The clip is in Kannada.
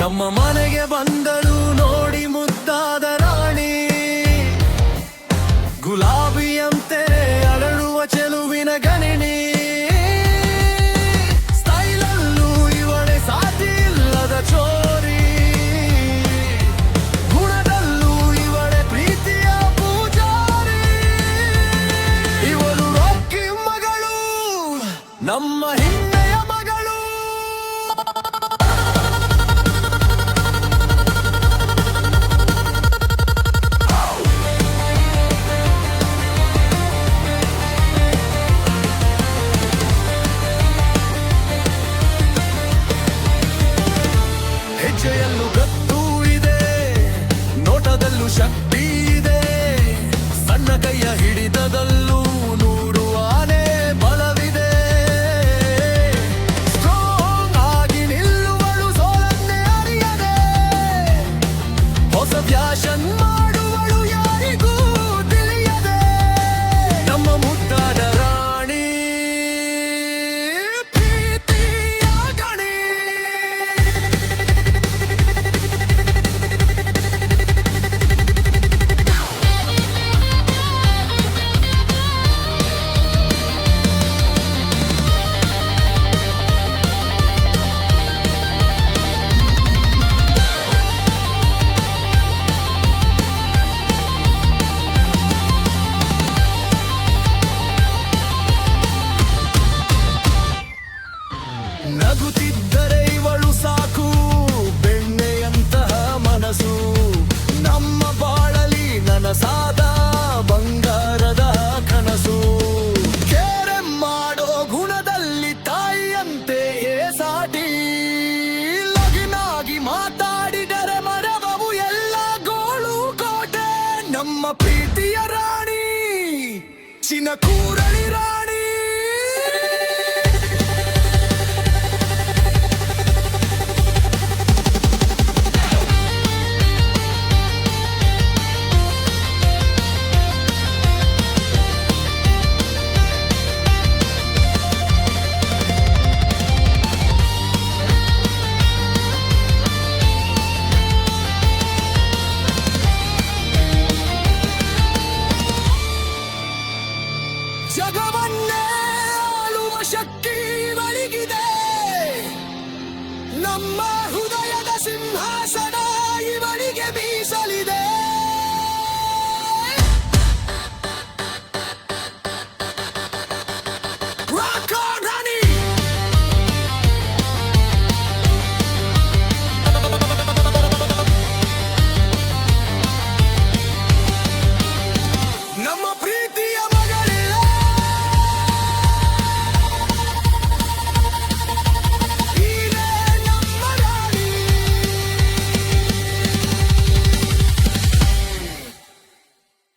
ನಮ್ಮ ಮನೆಗೆ ಬಂದಳು ನೋಡಿ ಮುದ್ದಾದ ರಾಣಿ. ಗುಲಾಬಿಯಂತೆ ಅರಳುವ ಚೆಲುವಿನ ಗಣಿಣಿ ಸ್ಟೈಲಲ್ಲೂ ಇವಳೆ ಸಾಟಿ ಇಲ್ಲದ ಚೋರಿ. ಗುಣದಲ್ಲೂ ಇವಳೆ ಪ್ರೀತಿಯ ಪೂಜಾರಿ. ಇವಳು ರೊಕ್ಕಿ ಮಗಳು, ನಮ್ಮ ಹಿಂದೆಯ 怕什么 ನಗುತ್ತಿದ್ದರೆ ಇವಳು ಸಾಕು. ಬೆಣ್ಣೆಯಂತಹ ಮನಸ್ಸು. ನಮ್ಮ ಬಾಳಲಿ ನನಸಾದ ಬಂಗಾರದ ಕನಸು. ಕೇರೆ ಮಾಡೋ ಗುಣದಲ್ಲಿ ತಾಯಿಯಂತೆ ಸಾಟಿ. ಲಗಿನಾಗಿ ಮಾತಾಡಿದರೆ ಮರವವು ಎಲ್ಲ ಗೋಳು ಕೋಟೆ. ನಮ್ಮ ಪ್ರೀತಿಯ ರಾಣಿ ಚಿನಕೂರ ಜಗವನ್ನೇ ಆಳುವ ಶಕ್ತಿ ಬಳಿಗಿದೆ ನಮ್ಮ ಹೃದಯದ ಸಿಂಹಾಸನ